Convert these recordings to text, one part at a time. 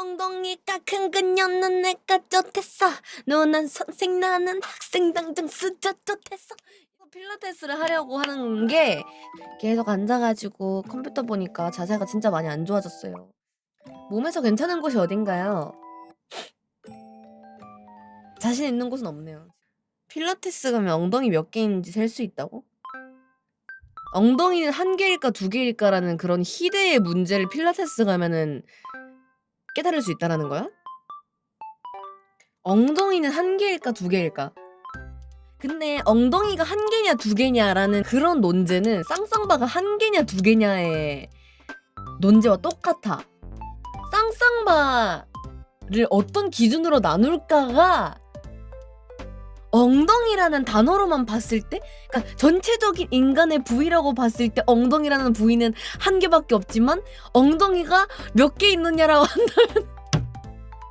엉덩이가 큰 그녀는 내가 좋댔어 누난 선생 나는 학생 당장 쓰자 좋댔어 필라테스를 하려고 하는 게 계속 앉아가지고 컴퓨터 보니까 자세가 진짜 많이 안 좋아졌어요 몸에서 괜찮은 곳이 어딘가요? 자신 있는 곳은 없네요 필라테스 가면 엉덩이 몇 개인지 셀 수 있다고? 엉덩이는 한 개일까 두 개일까라는 그런 희대의 문제를 필라테스 가면은 깨달을 수 있다라는 거야? 엉덩이는 한 개일까 두 개일까? 근데 엉덩이가 한 개냐 두 개냐라는 그런 논제는 쌍쌍바가 한 개냐 두 개냐의 논제와 똑같아. 쌍쌍바를 어떤 기준으로 나눌까가 엉덩이라는 단어로만 봤을 때, 그러니까 전체적인 인간의 부위라고 봤을 때 엉덩이라는 부위는 한 개밖에 없지만 엉덩이가 몇 개 있느냐라고 한다면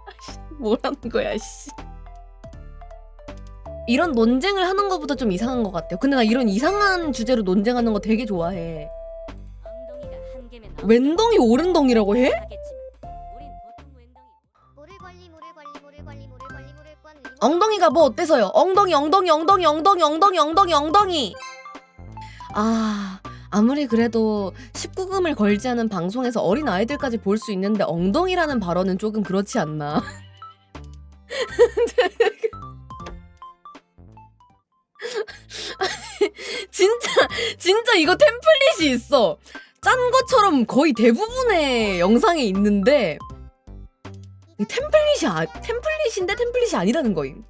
아이씨, 뭐라는 거야, 씨. 이런 논쟁을 하는 것보다 좀 이상한 것 같아요. 근데 나 이런 이상한 주제로 논쟁하는 거 되게 좋아해. 왼덩이 오른덩이라고 해? 엉덩이가 뭐 어때서요? 엉덩이 엉덩이 엉덩이 엉덩이 엉덩이 엉덩이 엉덩이. 아 아무리 그래도 19금을 걸지 않은 방송에서 어린 아이들까지 볼 수 있는데 엉덩이라는 발언은 조금 그렇지 않나? 진짜 진짜 이거 템플릿이 있어. 짠 것처럼 거의 대부분의 영상에 있는데 이 템플릿이 아, 템플릿인데 템플릿이 아니라는 거임